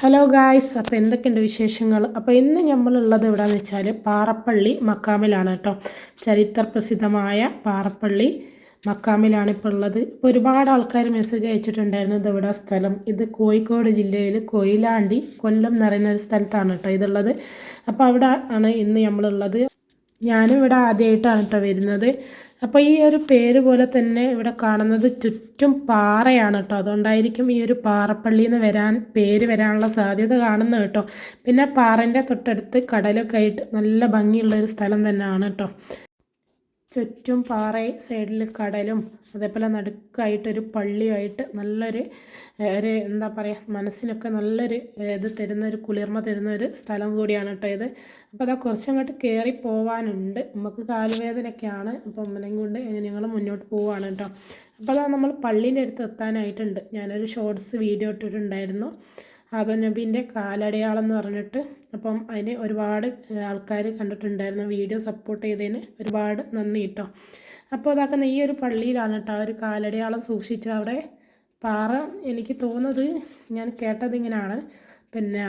Hello guys അപ്പോൾ എന്തൊക്കെയുണ്ട് വിശേഷങ്ങൾ? അപ്പോൾ ഇന്ന് നമ്മളുള്ളത് എവിടെയാണെന്ന് വെച്ചാൽ പാറപ്പള്ളി മക്കാമിലാണ് കേട്ടോ. ചരിത്ര പ്രസിദ്ധമായ പാറപ്പള്ളി മക്കാമിലാണ് ഇപ്പോൾ ഉള്ളത്. ഇപ്പോൾ ഒരുപാട് ആൾക്കാർ മെസ്സേജ് അയച്ചിട്ടുണ്ടായിരുന്നു ഇത് എവിടെ സ്ഥലം? ഇത് കോഴിക്കോട് ജില്ലയിൽ കൊയിലാണ്ടി കൊല്ലം എന്ന് പറയുന്ന ഒരു സ്ഥലത്താണ് കേട്ടോ ഇതുള്ളത്. അപ്പോൾ അവിടെ ആണ് ഇന്ന് നമ്മളുള്ളത്. ഞാനും ഇവിടെ ആദ്യമായിട്ടാണ് കേട്ടോ വരുന്നത്. അപ്പോൾ ഈ ഒരു പേര് പോലെ തന്നെ ഇവിടെ കാണുന്നത് ചുറ്റും പാറയാണ് കേട്ടോ അതുകൊണ്ടായിരിക്കും ഈ ഒരു പാറപ്പള്ളി എന്ന് വരാൻ പേര് വരാനുള്ള സാധ്യത കാണുന്നത് കേട്ടോ പിന്നെ പാറന്റെ തൊട്ടടുത്ത് കടലൊക്കെ ആയിട്ട് നല്ല ഭംഗിയുള്ള ഒരു സ്ഥലം തന്നെയാണ് കേട്ടോ ചുറ്റും പാറ സൈഡിൽ കടലും അതേപോലെ നടുക്കായിട്ടൊരു പള്ളിയായിട്ട് നല്ലൊരു ഒരു എന്താ പറയുക മനസ്സിനൊക്കെ നല്ലൊരു ഇത് തരുന്ന ഒരു കുളിർമ തരുന്ന ഒരു സ്ഥലം കൂടിയാണ് കേട്ടോ ഇത്. അപ്പോൾ അതാ കുറച്ചങ്ങോട്ട് കയറി പോവാനുണ്ട്. നമുക്ക് കാലുവേദനയൊക്കെയാണ്. അപ്പോൾ അമ്മനെയും കൊണ്ട് ഞങ്ങൾ മുന്നോട്ട് പോവുകയാണ് കേട്ടോ. അപ്പോൾ അതാ നമ്മൾ പള്ളീന്റെ അടുത്ത് എത്താനായിട്ടുണ്ട്. ഞാനൊരു ഷോർട്സ് വീഡിയോ ഇട്ടിട്ടുണ്ടായിരുന്നു. നബീന്റെ കാലടയാളം എന്ന് പറഞ്ഞിട്ട് അപ്പം അതിന് ഒരുപാട് ആൾക്കാർ കണ്ടിട്ടുണ്ടായിരുന്നു വീഡിയോ സപ്പോർട്ട് ചെയ്തതിന് ഒരുപാട് നന്ദി കേട്ടോ അപ്പോൾ അതാക്കുന്ന ഈ ഒരു പള്ളിയിലാണ് കേട്ടോ ഒരു കാലടയാളം സൂക്ഷിച്ച അവിടെ പാറ എനിക്ക് തോന്നുന്നത് ഞാൻ കേട്ടത് ഇങ്ങനെയാണ് പിന്നെ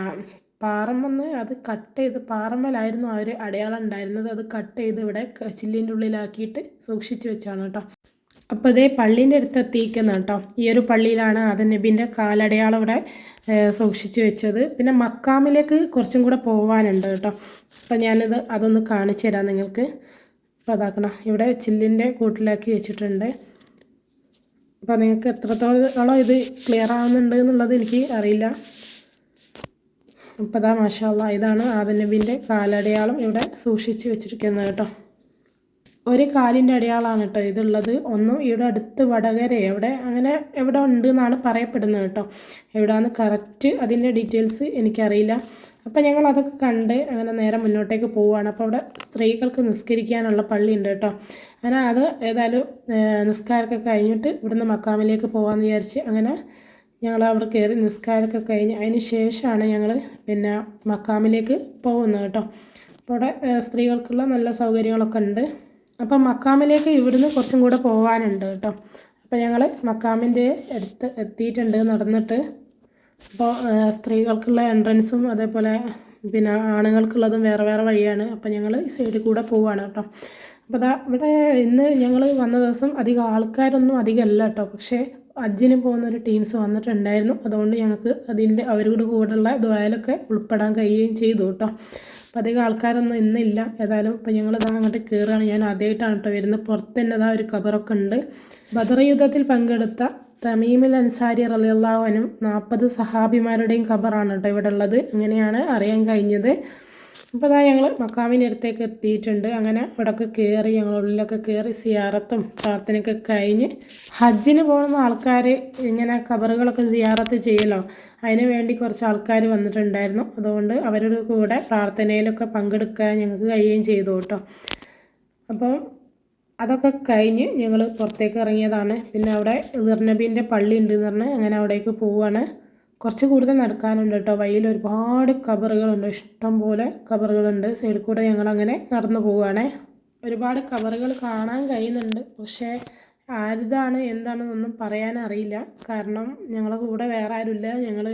പാറമെന്ന് അത് കട്ട് ചെയ്ത് പാറമ്മലായിരുന്നു ആ ഒരു അടയാളം ഉണ്ടായിരുന്നത്. അത് കട്ട് ചെയ്ത് ഇവിടെ ചില്ലിന്റെ ഉള്ളിലാക്കിയിട്ട് സൂക്ഷിച്ച് വെച്ചാണ് കേട്ടോ അപ്പോൾ ഇതേ പള്ളീന്റെ അടുത്ത് എത്തിയിരിക്കുന്ന കേട്ടോ. ഈ ഒരു പള്ളിയിലാണ് ആദൻ നബീന്റെ കാലടയാളം ഇവിടെ സൂക്ഷിച്ച് വെച്ചത്. പിന്നെ മക്കാമിലേക്ക് കുറച്ചും കൂടെ പോകാനുണ്ട് കേട്ടോ. അപ്പം ഞാനിത് അതൊന്ന് കാണിച്ചു തരാം നിങ്ങൾക്ക്. അപ്പോൾ അതാക്കണം ഇവിടെ ചില്ലിന്റെ കൂട്ടിലാക്കി വെച്ചിട്ടുണ്ട്. അപ്പോൾ നിങ്ങൾക്ക് എത്രത്തോളം ഇത് ക്ലിയർ ആവുന്നുണ്ട് എന്നുള്ളത് എനിക്ക് അറിയില്ല. അപ്പോൾ അതാ മാഷാല്ല ഇതാണ് ആദൻ നബീന്റെ കാലടയാളം ഇവിടെ സൂക്ഷിച്ച് വെച്ചിരിക്കുന്നത് കേട്ടോ. ഒരു കാലിന്റെ അടയാളമാണ് കേട്ടോ ഇതുള്ളത്. ഒന്നും ഇവിടെ അടുത്ത് വടകര എവിടെ അങ്ങനെ എവിടെ ഉണ്ട് എന്നാണ് പറയപ്പെടുന്നത് കേട്ടോ എവിടെയാണെന്ന് കറക്റ്റ് അതിന്റെ ഡീറ്റെയിൽസ് എനിക്കറിയില്ല. അപ്പോൾ ഞങ്ങൾ അതൊക്കെ കണ്ട് അങ്ങനെ നേരെ മുന്നോട്ടേക്ക് പോവുകയാണ്. അപ്പോൾ അവിടെ സ്ത്രീകൾക്ക് നിസ്കരിക്കാനുള്ള പള്ളി ഉണ്ട് കേട്ടോ അങ്ങനെ അത് ഏതായാലും നിസ്കാരമൊക്കെ കഴിഞ്ഞിട്ട് ഇവിടുന്ന് മക്കാമിലേക്ക് പോകാമെന്ന് വിചാരിച്ച് അങ്ങനെ ഞങ്ങൾ അവിടെ കയറി നിസ്കാരമൊക്കെ കഴിഞ്ഞ് അതിന് ശേഷമാണ് ഞങ്ങൾ പിന്നെ മക്കാമിലേക്ക് പോകുന്നത് കേട്ടോ അപ്പോൾ അവിടെ സ്ത്രീകൾക്കുള്ള നല്ല സൗകര്യങ്ങളൊക്കെ ഉണ്ട്. അപ്പം മക്കാമിലേക്ക് ഇവിടുന്ന് കുറച്ചും കൂടെ പോകാനുണ്ട് കേട്ടോ. അപ്പോൾ ഞങ്ങൾ മക്കാമിന്റെ അടുത്ത് എത്തിയിട്ടുണ്ട് നടന്നിട്ട്. അപ്പോൾ സ്ത്രീകൾക്കുള്ള എൻട്രൻസും അതേപോലെ പിന്നെ ആണുങ്ങൾക്കുള്ളതും വേറെ വേറെ വഴിയാണ്. അപ്പോൾ ഞങ്ങൾ ഈ സൈഡിൽ കൂടെ പോവുകയാണ് കേട്ടോ. അപ്പോൾ അതാ ഇവിടെ ഇന്ന് ഞങ്ങൾ വന്ന ദിവസം അധികം ആൾക്കാരൊന്നും അധികമല്ല കേട്ടോ. പക്ഷേ അജ്ജിന് പോകുന്ന ഒരു ടീംസ് വന്നിട്ടുണ്ടായിരുന്നു. അതുകൊണ്ട് ഞങ്ങൾക്ക് അതിന്റെ അവരോട് കൂടെയുള്ള ദ്വായലൊക്കെ ഉൾപ്പെടാൻ കഴിയുകയും ചെയ്തു കേട്ടോ. അപ്പോൾ അധികം ആൾക്കാരൊന്നും ഇന്നില്ല. ഏതായാലും ഇപ്പോൾ ഇതാ അങ്ങോട്ട് കയറുകയാണ് ഞാൻ ആദ്യമായിട്ടാണ് കേട്ടോ വരുന്നത്. പുറത്ത് തന്നെ ഇതാ ഒരു കബറൊക്കെ ഉണ്ട്. ബദർ യുദ്ധത്തിൽ പങ്കെടുത്ത തമീമിൽ അൻസാരി റലിയുള്ളവനും നാൽപ്പത് സഹാബിമാരുടെയും ഖബറാണ് കേട്ടോ ഇവിടെ ഉള്ളത്. അങ്ങനെയാണ് അറിയാൻ കഴിഞ്ഞത്. അപ്പോൾ അതാ ഞങ്ങൾ മക്കാമിന്റെ അടുത്തേക്ക് എത്തിയിട്ടുണ്ട്. അങ്ങനെ ഇവിടെയൊക്കെ കയറി ഞങ്ങൾ ഉള്ളിലൊക്കെ കയറി സിയാറത്തും പ്രാർത്ഥനയൊക്കെ കഴിഞ്ഞ് ഹജ്ജിന് പോകുന്ന ആൾക്കാർ ഇങ്ങനെ കബറുകളൊക്കെ സിയാറത്ത് ചെയ്യലോ? അതിന് വേണ്ടി കുറച്ച് ആൾക്കാർ വന്നിട്ടുണ്ടായിരുന്നു. അതുകൊണ്ട് അവരുടെ കൂടെ പ്രാർത്ഥനയിലൊക്കെ പങ്കെടുക്കാൻ ഞങ്ങൾക്ക് കഴിയുകയും ചെയ്തു കേട്ടോ. അപ്പോൾ അതൊക്കെ കഴിഞ്ഞ് ഞങ്ങൾ പുറത്തേക്ക് ഇറങ്ങിയതാണ്. പിന്നെ അവിടെ ഇർനബീന്റെ പള്ളി ഉണ്ട് എന്ന് പറഞ്ഞ് അങ്ങനെ അവിടേക്ക് പോവുകയാണ് കുറച്ച് കൂടുതൽ നടക്കാനുണ്ട് കേട്ടോ. വഴിയിൽ ഒരുപാട് കബറുകളുണ്ട്. ഇഷ്ടം പോലെ കബറുകളുണ്ട്. സൈഡിൽ കൂടെ ഞങ്ങളങ്ങനെ നടന്നു പോവുകയാണേ. ഒരുപാട് കബറുകൾ കാണാൻ കഴിയുന്നുണ്ട്. പക്ഷേ ആരുതാണ് എന്താണെന്നൊന്നും പറയാനറിയില്ല. കാരണം ഞങ്ങളുടെ കൂടെ വേറെ ആരുമില്ല. ഞങ്ങൾ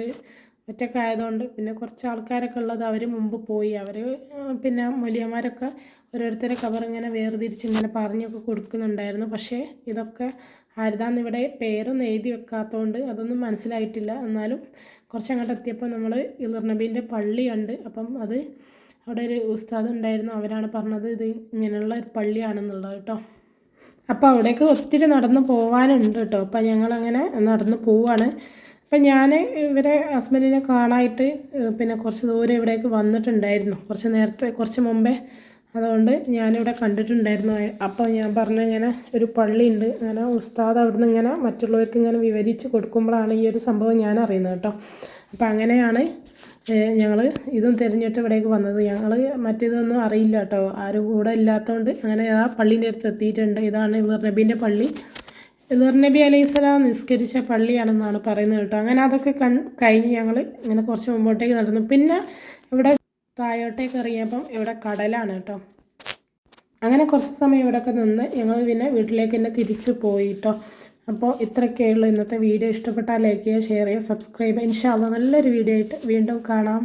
ഒറ്റക്കായതുകൊണ്ട് പിന്നെ കുറച്ച് ആൾക്കാരൊക്കെ ഉള്ളത് അവർ മുമ്പ് പോയി. അവർ പിന്നെ മൊലിയന്മാരൊക്കെ ഓരോരുത്തരെ കവർ ഇങ്ങനെ വേർതിരിച്ച് ഇങ്ങനെ പറഞ്ഞൊക്കെ കൊടുക്കുന്നുണ്ടായിരുന്നു. പക്ഷേ ഇതൊക്കെ ആരുതാന്ന് ഇവിടെ പേരൊന്നും എഴുതി വെക്കാത്തതുകൊണ്ട് അതൊന്നും മനസ്സിലായിട്ടില്ല. എന്നാലും കുറച്ച് അങ്ങോട്ട് എത്തിയപ്പോൾ നമ്മൾ ഇളർനബീന്റെ പള്ളി ഉണ്ട് അപ്പം അത് അവിടെ ഒരു ഉസ്താദ് ഉണ്ടായിരുന്നു. അവരാണ് പറഞ്ഞത് ഇത് ഇങ്ങനെയുള്ള ഒരു പള്ളിയാണെന്നുള്ളത് കേട്ടോ. അപ്പോൾ അവിടേക്ക് ഒത്തിരി നടന്ന് പോകാനുണ്ട് കേട്ടോ. അപ്പം ഞങ്ങളങ്ങനെ നടന്ന് പോവാണ്. അപ്പം ഞാൻ ഇവരെ ഹസ്ബൻഡിനെ കാണായിട്ട് പിന്നെ കുറച്ച് ദൂരം ഇവിടേക്ക് വന്നിട്ടുണ്ടായിരുന്നു. കുറച്ച് നേരത്തെ കുറച്ച് മുമ്പേ. അതുകൊണ്ട് ഞാനിവിടെ കണ്ടിട്ടുണ്ടായിരുന്നു. അപ്പോൾ ഞാൻ പറഞ്ഞു ഇങ്ങനെ ഒരു പള്ളിയുണ്ട്. അങ്ങനെ ഉസ്താദ് അവിടുന്ന് ഇങ്ങനെ മറ്റുള്ളവർക്ക് ഇങ്ങനെ വിവരിച്ച് കൊടുക്കുമ്പോഴാണ് ഈ ഒരു സംഭവം ഞാൻ അറിയുന്നത് കേട്ടോ. അപ്പോൾ അങ്ങനെയാണ് ഞങ്ങൾ ഇതും തിരഞ്ഞിട്ട് ഇവിടേക്ക് വന്നത്. ഞങ്ങൾ മറ്റേതൊന്നും അറിയില്ല കേട്ടോ. ആരും കൂടെ ഇല്ലാത്തതുകൊണ്ട് അങ്ങനെ ആ പള്ളീന്റെ അടുത്ത് എത്തിയിട്ടുണ്ട്. ഇതാണ് നബീന്റെ പള്ളി. ഇവർ നബി അലൈഹി സ്വലാം നിസ്കരിച്ച പള്ളിയാണെന്നാണ് പറയുന്നത് കേട്ടോ. അങ്ങനെ അതൊക്കെ കൺ കഴിഞ്ഞ് ഞങ്ങൾ ഇങ്ങനെ കുറച്ച് മുമ്പോട്ടേക്ക് നടന്നു. പിന്നെ ഇവിടെ താഴോട്ടേക്ക് ഇറങ്ങിയപ്പം ഇവിടെ കടലാണ് കേട്ടോ. അങ്ങനെ കുറച്ച് സമയം ഇവിടെയൊക്കെ നിന്ന് ഞങ്ങൾ പിന്നെ വീട്ടിലേക്ക് തന്നെ തിരിച്ച് പോയി കേട്ടോ. അപ്പോൾ ഇത്രയൊക്കെയുള്ളൂ ഇന്നത്തെ വീഡിയോ. ഇഷ്ടപ്പെട്ടാൽ ലൈക്ക് ചെയ്യുക ഷെയർ ചെയ്യുക സബ്സ്ക്രൈബ് ഇൻഷാല്ല നല്ലൊരു വീഡിയോ ആയിട്ട് വീണ്ടും കാണാം.